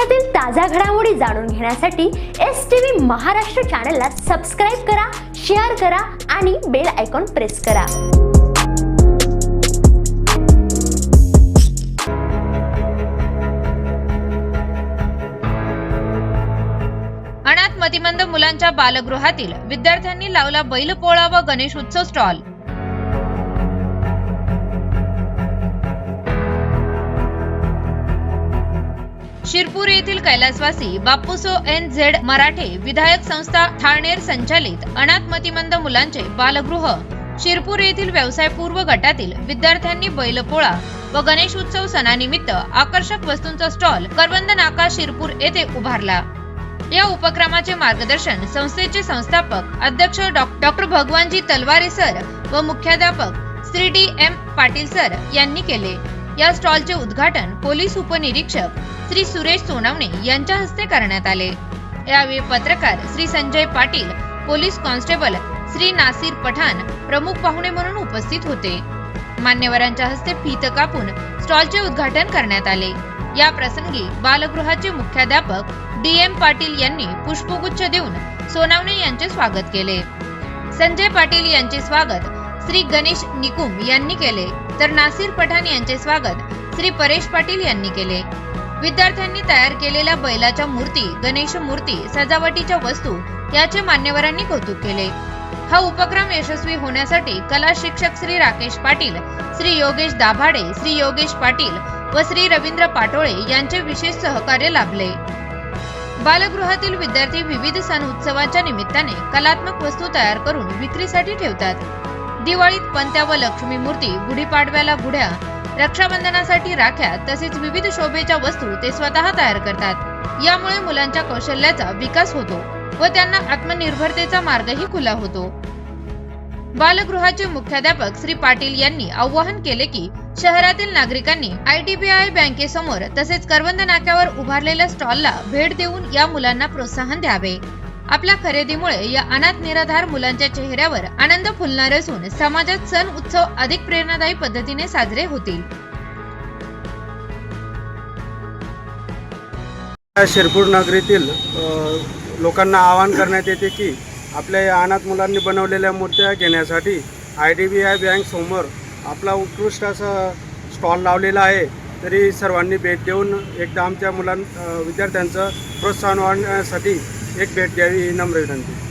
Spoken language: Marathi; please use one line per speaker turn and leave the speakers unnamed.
देशातील ताज्या घडामोडी जाणून घेण्यासाठी एस टी व्ही महाराष्ट्र चॅनलला सबस्क्राईब करा शेअर करा आणि बेल आयकॉन प्रेस करा.
अनाथ मतिमंद मुलांच्या बालगृहातील विद्यार्थ्यांनी लावला बैलपोळा व गणेश उत्सव स्टॉल. शिरपूर येथील कैलासवासी बापूसो एन झेड मराठे विधायक संस्था ठाणेर संचालित अनाथ मतिमंद मुलांचे बालगृह. शिरपूर येथील व्यवसायपूर्व गटातील विद्यार्थ्यांनी बैलपोळा व गणेश उत्सव सणानिमित्त आकर्षक वस्तूंचा स्टॉल करवंद नाका शिरपूर येथे उभारला. या उपक्रमाचे मार्गदर्शन संस्थेचे संस्थापक अध्यक्ष डॉक्टर भगवानजी तलवारे सर व मुख्याध्यापक Shri D M Patil sir यांनी केले. या स्टॉलचे उद्घाटन पोलीस उपनिरीक्षक श्री सुरेश सोनवणे यांच्या हस्ते करण्यात आले. यावेळी पत्रकार श्री संजय पाटील पोलीस कॉन्स्टेबल श्री नासिर पठाण प्रमुख पाहुणे म्हणून उपस्थित होते. मान्यवरांच्या हस्ते फीत कापून स्टॉलचे उद्घाटन करण्यात आले. या प्रसंगी बालगृहाचे मुख्याध्यापक डी एम पाटील यांनी पुष्पगुच्छ देऊन सोनावणे यांचे स्वागत केले. संजय पाटील यांचे स्वागत श्री गणेश निकुम यांनी केले तर नासिर पठाण यांचे स्वागत श्री परेश पाटील यांनी केले. विद्यार्थ्यांनी तयार केलेल्या बैलाच्या मूर्ती गणेश मूर्ती सजावटीच्या वस्तू याचे मान्यवरांनी कौतुक केले. हा उपक्रम यशस्वी होण्यासाठी कला शिक्षक श्री राकेश पाटील श्री योगेश दाभाडे श्री योगेश पाटील व श्री रवींद्र पाटोळे यांचे विशेष सहकार्य लाभले. बालगृहातील विद्यार्थी विविध सण उत्सवाच्या निमित्ताने कलात्मक वस्तू तयार करून विक्रीसाठी ठेवतात. दिवाळीत पंत्या व लक्ष्मी मूर्ती गुढीपाडव्याला गुढ्या रक्षाबंधनासाठी राख्या तसेच विविध शोभेच्या वस्तू ते स्वतः तयार करतात. यामुळे मुलांच्या कौशल्याचा विकास होतो व त्यांना आत्मनिर्भरतेचा मार्गही खुला होतो. बालगृहाचे मुख्याध्यापक श्री पाटील यांनी आवाहन केले की शहरातील नागरिकांनी आयडीबीआय बँकेसमोर तसेच करवंद नाक्यावर उभारलेल्या स्टॉलला भेट देऊन या मुलांना प्रोत्साहन द्यावे. आपल्या खरेदीमुळे या अनाथ निराधार मुलांच्या चेहऱ्यावर आनंद फुलणार असून समाजात सण उत्सव अधिक प्रेरणादायी पद्धतीने साजरे होतील.
शिरपूर नगरीतील लोकांना आवाहन करण्यात येते की आपल्या या अनाथ मुलांनी बनवलेल्या मूर्त्या घेण्यासाठी I D B I bank समोर आपला उत्कृष्ट असा स्टॉल लावलेला आहे. तरी सर्वांनी भेट देऊन एकदा आमच्या मुलां विद्यार्थ्यांचं प्रोत्साहन वाढण्यासाठी एक भेट द्यावी ही नम्र विनंती.